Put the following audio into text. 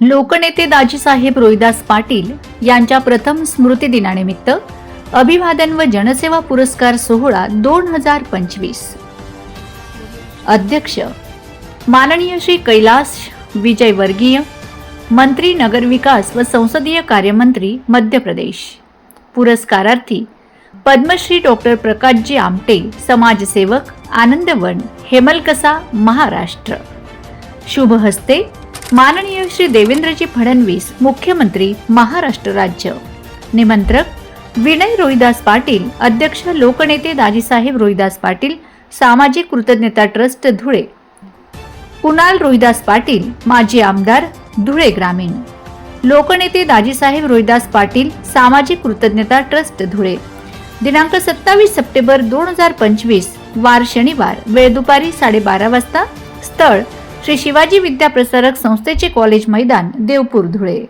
लोकनेते दाजीसाहेब रोहिदास पाटील यांच्या प्रथम स्मृती दिनानिमित्त अभिवादन व जनसेवा पुरस्कार सोहळा दोन हजार पंचवीस. अध्यक्ष माननीय श्री कैलास विजय वर्गीय मंत्री नगरविकास व संसदीय कार्यमंत्री मध्य प्रदेश. पुरस्कारार्थी पद्मश्री डॉक्टर प्रकाशजी आमटे समाजसेवक आनंदवन हेमलकसा महाराष्ट्र. शुभ हस्ते माननीय श्री देवेंद्रजी फडणवीस मुख्यमंत्री महाराष्ट्र राज्य. निमंत्रक विनय रोहिदास पाटील अध्यक्ष लोकनेते दाजीसाहेब रोहिदास पाटील सामाजिक कृतज्ञता ट्रस्ट धुळे. कुणाल रोहिदास पाटील माजी आमदार धुळे ग्रामीण. लोकनेते दाजीसाहेब रोहिदास पाटील सामाजिक कृतज्ञता ट्रस्ट धुळे. दिनांक सत्तावीस सप्टेंबर दोन हजार पंचवीस वार शनिवार वेळ दुपारी साडेबारा वाजता स्थळ श्री शिवाजी विद्याप्रसारक संस्थेचे कॉलेज मैदान देवपूर धुळे.